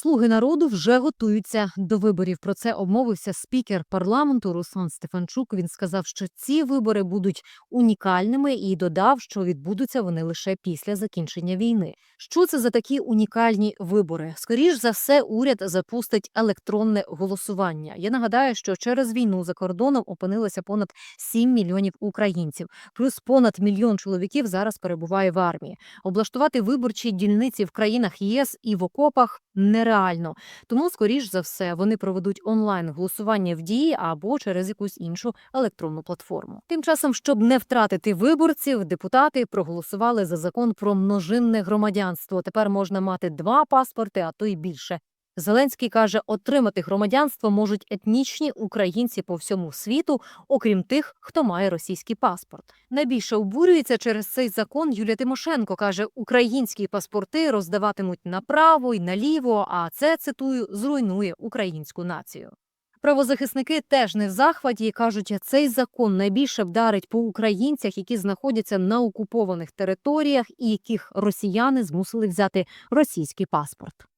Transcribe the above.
Слуги народу вже готуються до виборів. Про це обмовився спікер парламенту Руслан Стефанчук. Він сказав, що ці вибори будуть унікальними і додав, що відбудуться вони лише після закінчення війни. Що це за такі унікальні вибори? Скоріш за все, уряд запустить електронне голосування. Я нагадаю, що через війну за кордоном опинилося понад 7 мільйонів українців, плюс понад мільйон чоловіків зараз перебуває в армії. Облаштувати виборчі дільниці в країнах ЄС і в окопах нереально. Тому, скоріш за все, вони проведуть онлайн голосування в дії або через якусь іншу електронну платформу. Тим часом, щоб не втратити виборців, депутати проголосували за закон про множинне громадянство. Тепер можна мати два паспорти, а то й більше. Зеленський каже, отримати громадянство можуть етнічні українці по всьому світу, окрім тих, хто має російський паспорт. Найбільше обурюється через цей закон Юлія Тимошенко. каже, українські паспорти роздаватимуть направо й наліво, а це цитую зруйнує українську націю. Правозахисники теж не в захваті і кажуть, цей закон найбільше вдарить по українцях, які знаходяться на окупованих територіях і яких росіяни змусили взяти російський паспорт.